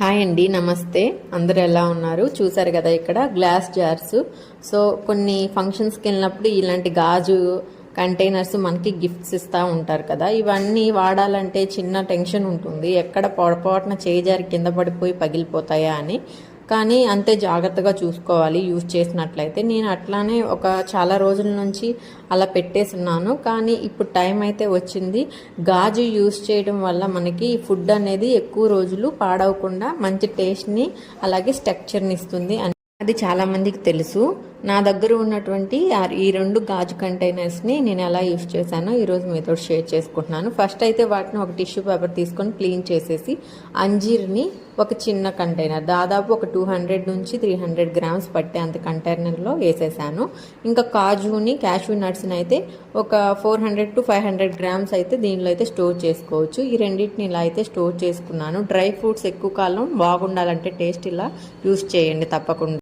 Hi అండి నమస్తే. అందరు ఎలా ఉన్నారు? చూసారు కదా ఇక్కడ గ్లాస్ జార్స్. సో కొన్ని ఫంక్షన్స్కి వెళ్ళినప్పుడు ఇలాంటి గాజు కంటైనర్స్ మనకి గిఫ్ట్స్ ఇస్తూ ఉంటారు కదా. ఇవన్నీ వాడాలంటే చిన్న టెన్షన్ ఉంటుంది. ఎక్కడ పొరపాటున చేజారి కింద పడిపోయి పగిలిపోతాయా అని. కానీ అంతే జాగ్రత్తగా చూసుకోవాలి యూజ్ చేసినట్లయితే. నేను అట్లానే ఒక చాలా రోజుల నుంచి అలా పెట్టేసున్నాను. కానీ ఇప్పుడు టైం అయితే వచ్చింది. గాజు యూజ్ చేయడం వల్ల మనకి ఫుడ్ అనేది ఎక్కువ రోజులు పాడవకుండా మంచి టేస్ట్ని అలాగే స్ట్రక్చర్ని ఇస్తుంది. అని అది చాలా మందికి తెలుసు. నా దగ్గర ఉన్నటువంటి ఈ రెండు గాజు కంటైనర్స్ని నేను ఎలా యూజ్ చేశానో ఈరోజు మీతో షేర్ చేసుకుంటున్నాను. ఫస్ట్ అయితే వాటిని ఒక టిష్యూ పేపర్ తీసుకొని క్లీన్ చేసేసి అంజీర్ని ఒక చిన్న కంటైనర్ దాదాపు ఒక టూ హండ్రెడ్ నుంచి త్రీ హండ్రెడ్ గ్రామ్స్ పట్టే అంత కంటైనర్లో వేసేసాను. ఇంకా కాజుని క్యాషూ నట్స్ని అయితే ఒక four hundred to five hundred grams అయితే దీనిలో అయితే స్టోర్ చేసుకోవచ్చు. ఈ రెండింటిని ఇలా అయితే స్టోర్ చేసుకున్నాను. డ్రై ఫ్రూట్స్ ఎక్కువ కాలం బాగుండాలంటే టేస్ట్ ఇలా యూస్ చేయండి తప్పకుండా.